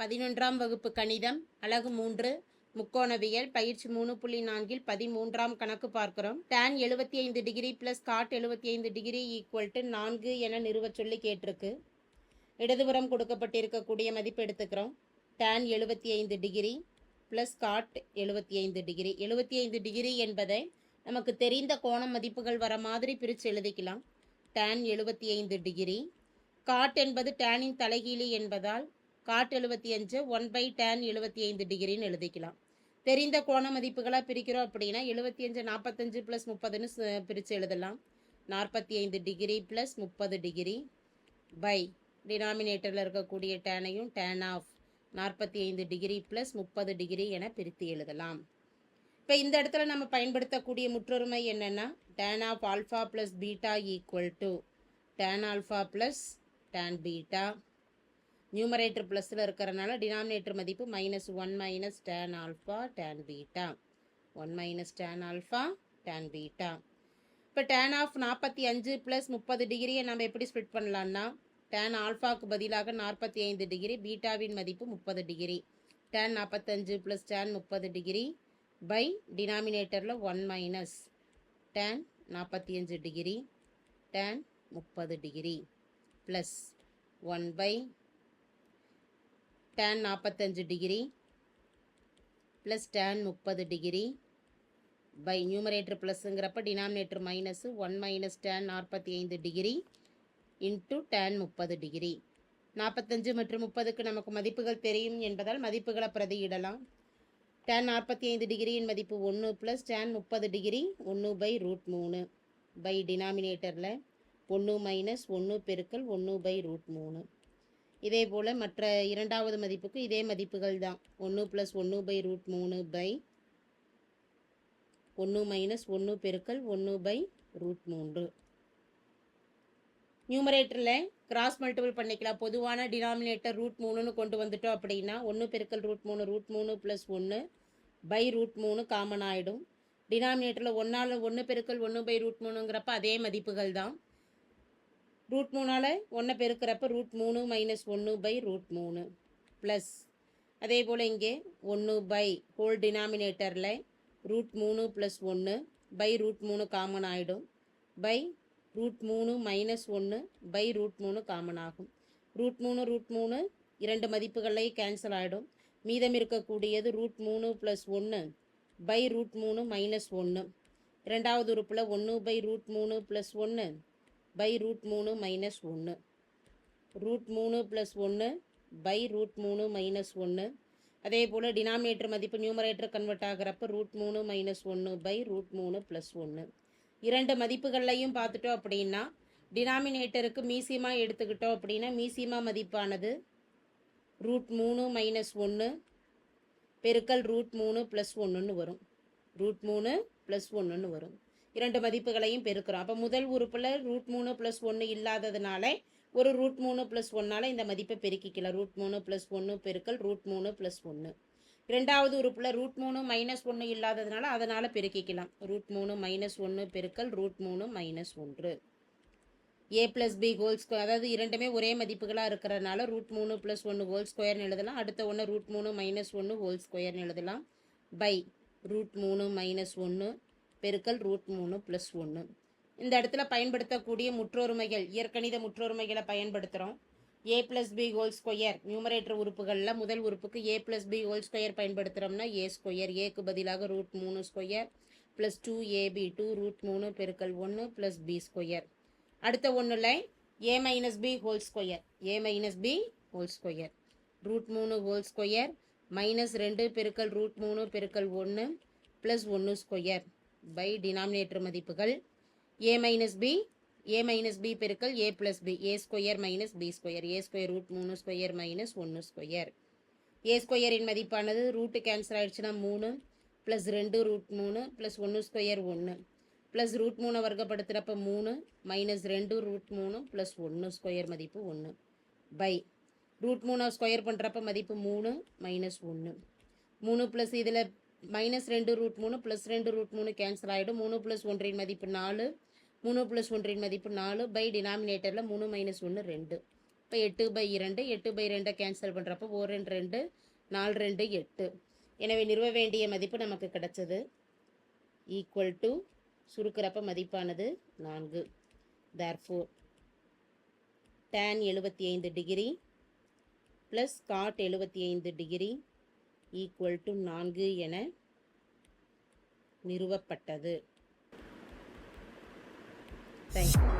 பதினொன்றாம் வகுப்பு கணிதம் அழகு மூன்று முக்கோணவியல் பயிற்சி மூணு புள்ளி நான்கில் பதிமூன்றாம் கணக்கு பார்க்கிறோம். டேன் எழுபத்தி ஐந்து டிகிரி பிளஸ் காட் எழுபத்தி ஐந்து டிகிரி ஈக்குவல் டு நான்கு என நிறுவச் சொல்லி கேட்டிருக்கு. இடதுபுறம் கொடுக்கப்பட்டிருக்கக்கூடிய மதிப்பு எடுத்துக்கிறோம். டேன் எழுபத்தி ஐந்து டிகிரி ப்ளஸ் காட் எழுபத்தி ஐந்து டிகிரி எழுபத்தி ஐந்து டிகிரி என்பதை நமக்கு தெரிந்த கோண மதிப்புகள் வர மாதிரி பிரித்து எழுதிக்கலாம். டேன் எழுபத்தி ஐந்து டிகிரி காட் என்பது டேனின் தலைகீழி என்பதால் காட் எழுபத்தி அஞ்சு ஒன் பை டேன் எழுபத்தி ஐந்து டிகிரின்னு எழுதிக்கலாம். தெரிந்த கோண மதிப்புகளாக பிரிக்கிறோம் அப்படின்னா எழுபத்தி அஞ்சு நாற்பத்தஞ்சு ப்ளஸ் முப்பதுன்னு பிரித்து எழுதலாம். நாற்பத்தி ஐந்து டிகிரி ப்ளஸ் முப்பது டிகிரி பை டினாமினேட்டரில் இருக்கக்கூடிய டேனையும் டேன் ஆஃப் நாற்பத்தி ஐந்து டிகிரி ப்ளஸ் முப்பது டிகிரி என பிரித்து எழுதலாம். இப்போ இந்த இடத்துல நம்ம பயன்படுத்தக்கூடிய முற்றொருமை என்னென்னா tan of alpha plus beta equal to tan alpha plus tan beta numerator ப்ளஸில் இருக்கிறனால டினாமினேட்டர் மதிப்பு minus one minus tan alpha tan beta one minus tan alpha tan beta இப்போ டேன் ஆஃப் நாற்பத்தி அஞ்சு ப்ளஸ் முப்பது டிகிரியை நம்ம எப்படி ஸ்ப்ளிட் பண்ணலான்னா டேன் ஆல்ஃபாவுக்கு பதிலாக நாற்பத்தி ஐந்து டிகிரி பீட்டாவின் மதிப்பு முப்பது டிகிரி. டேன் நாற்பத்தஞ்சு ப்ளஸ் டேன் முப்பது டிகிரி பை டினாமினேட்டரில் ஒன் மைனஸ் டேன் நாற்பத்தி அஞ்சு டிகிரி டேன் முப்பது degree plus one by tan நாற்பத்தஞ்சு டிகிரி ப்ளஸ் டேன் முப்பது degree by numerator ப்ளஸ்ஸுங்கிறப்ப denominator minus one minus tan நாற்பத்தி ஐந்து டிகிரி இன்ட்டு டேன் முப்பது டிகிரி நாற்பத்தஞ்சு மற்றும் முப்பதுக்கு நமக்கு மதிப்புகள் தெரியும் என்பதால் மதிப்புகளை பிரதியிடலாம். டேன் நாற்பத்தி ஐந்து டிகிரியின் மதிப்பு ஒன்று ப்ளஸ் டேன் முப்பது டிகிரி ஒன்று பை ரூட் மூணு பை டினாமினேட்டரில் ஒன்று மைனஸ் ஒன்று பெருக்கல் ஒன்று பை ரூட் மூணு. இதே போல் மற்ற இரண்டாவது மதிப்புக்கு இதே மதிப்புகள் தான் ஒன்று ப்ளஸ் ஒன்று பை ரூட் மூணு பை ஒன்று மைனஸ் ஒன்று பெருக்கல் ஒன்று பை ரூட் மூன்று. நியூமரேட்டரில் கிராஸ் மல்டிபிள் பண்ணிக்கலாம். பொதுவான டினாமினேட்டர் ரூட் மூணுன்னு கொண்டு வந்துட்டோம் அப்படின்னா ஒன்று பெருக்கல் ரூட் மூணு ரூட் மூணு ப்ளஸ் ஒன்று பை ரூட் மூணு காமன் ஆகிடும் டினாமினேட்டரில் ஒன்றால் ஒன்று பெருக்கல் ஒன்று பை ரூட் மூணுங்கிறப்ப அதே மதிப்புகள் தான் ரூட் மூணால் ஒன்றை பெருக்கிறப்ப ரூட் மூணு மைனஸ் ஒன்று பை ரூட் மூணு ப்ளஸ் அதே போல் இங்கே ஒன்று பை ஹோல் டினாமினேட்டரில் ரூட் மூணு ப்ளஸ் ஒன்று பை ரூட் மூணு காமன் ஆகிடும் பை ரூட் மூணு மைனஸ் ஒன்று பை ரூட் மூணு காமன் ஆகும் ரூட் மூணு ரூட் மூணு இரண்டு மதிப்புகளையும் கேன்சல் ஆகிடும் மீதம் இருக்கக்கூடியது ரூட் மூணு ப்ளஸ் ஒன்று பை ரூட் மூணு மைனஸ் ஒன்று இரண்டாவது உறுப்பில் ஒன்று பை ரூட் மூணு ப்ளஸ் ஒன்று பை ரூட் மூணு மைனஸ் ஒன்று ரூட் மூணு ப்ளஸ் ஒன்று பை ரூட் மூணு மைனஸ் ஒன்று அதே போல் டினாமினேட்டர் மதிப்பு நியூமரேட்டர் கன்வெர்ட் ஆகிறப்ப ரூட் மூணு மைனஸ் ஒன்று பை ரூட் மூணு ப்ளஸ் ஒன்று இரண்டு மதிப்புகள்லையும் பார்த்துட்டோம் அப்படின்னா டினாமினேட்டருக்கு மீசியமாக எடுத்துக்கிட்டோம் அப்படின்னா மீசியமாக மதிப்பானது ரூட் மூணு மைனஸ் ஒன்று பெருக்கல் ரூட் மூணு ப்ளஸ் ஒன்றுன்னு வரும். ரூட் மூணு ப்ளஸ் ஒன்றுன்னு வரும். இரண்டு மதிப்புகளையும் பெருக்கிறோம் அப்போ முதல் உறுப்பில் ரூட் மூணு ப்ளஸ் ஒன்று இல்லாததுனால ஒரு ரூட் மூணு ப்ளஸ் ஒன்னால் இந்த மதிப்பை பெருக்கிக்கலாம் ரூட் மூணு ப்ளஸ் ஒன்று பெருக்கல் ரூட் மூணு ப்ளஸ் ஒன்று இரண்டாவது உறுப்பில் ரூட் மூணு மைனஸ் ஒன்று இல்லாததுனால அதனால் பெருக்கிக்கலாம் ரூட் மூணு மைனஸ் ஒன்று பெருக்கல் ரூட் மூணு மைனஸ் ஒன்று a plus b whole square அதாவது இரண்டுமே ஒரே மதிப்புகளாக இருக்கிறதுனால ரூட் மூணு ப்ளஸ் ஒன்று ஹோல் ஸ்கொயர்னு எழுதலாம் அடுத்த ஒன்று ரூட் மூணு மைனஸ் ஒன்று ஹோல் ஸ்கொயர்னு எழுதலாம் பை ரூட் மூணு மைனஸ் ஒன்று பெருக்கல் ரூட் மூணு ப்ளஸ் ஒன்று இந்த இடத்துல பயன்படுத்தக்கூடிய முற்றொருமைகள் இயற்கணித முற்றொருமைகளை பயன்படுத்துகிறோம் a plus b whole square numerator உறுப்புகளில் முதல் உறுப்புக்கு a plus b whole square பயன்படுத்துகிறோம்னா A square ஏக்கு பதிலாக ரூட் மூணு square plus two a b two root மூணு பெருக்கல் ஒன்று ப்ளஸ் பி ஸ்கொயர் அடுத்த ஒன்றில் a minus b whole square a minus b whole square root மூணு ஹோல் ஸ்கொயர் மைனஸ் ரெண்டு பெருக்கல் ரூட் மூணு பெருக்கல் ஒன்று ப்ளஸ் ஒன்று ஸ்கொயர் பை டினாமினேட்டர் மதிப்புகள். A minus b a minus b பெருக்கல் a plus b a square minus b square a square root மூணு ஸ்கொயர் மைனஸ் ஒன்று ஸ்கொயர் ஏ ஸ்கொயரின் மதிப்பானது ரூட்டு கேன்சல் ஆயிடுச்சுன்னா மூணு ப்ளஸ் ரெண்டு ரூட் மூணு ப்ளஸ் ஒன்று ஸ்கொயர் ஒன்று ப்ளஸ் ரூட் மூணை வர்க்கப்படுத்துகிறப்ப மூணு மைனஸ் ரெண்டு ரூட் மூணு ப்ளஸ் ஒன்று ஸ்கொயர் மதிப்பு ஒன்று பை. ரூட் மூணை ஸ்கொயர் பண்ணுறப்ப மதிப்பு மூணு மைனஸ் ஒன்று மூணு ப்ளஸ் இதில் மைனஸ் ரெண்டு ரூட் மூணு ப்ளஸ் ரெண்டு ரூட் மூணு கேன்சல் ஆகிடும் மூணு ப்ளஸ் ஒன்றின் மதிப்பு நாலு. மூணு ப்ளஸ் ஒன்றின் மதிப்பு நாலு பை டினாமினேட்டரில் மூணு மைனஸ் ஒன்று ரெண்டு. இப்போ எட்டு பை இரண்டு எட்டு பை ரெண்டை கேன்சல் பண்ணுறப்போ ஒரு ரெண்டு ரெண்டு நாலு ரெண்டு எட்டு. எனவே நிறுவ வேண்டிய மதிப்பு நமக்கு கிடைச்சது. ஈக்குவல் டு சுருக்கிறப்ப மதிப்பானது நான்கு. தேர்ஃபோர் டேன் எழுபத்தி ஐந்து டிகிரி ப்ளஸ் காட் எழுபத்தி ஐந்து டிகிரி ஈக்குவல் டு நான்கு என நிறுவப்பட்டது. தேங்க்யூ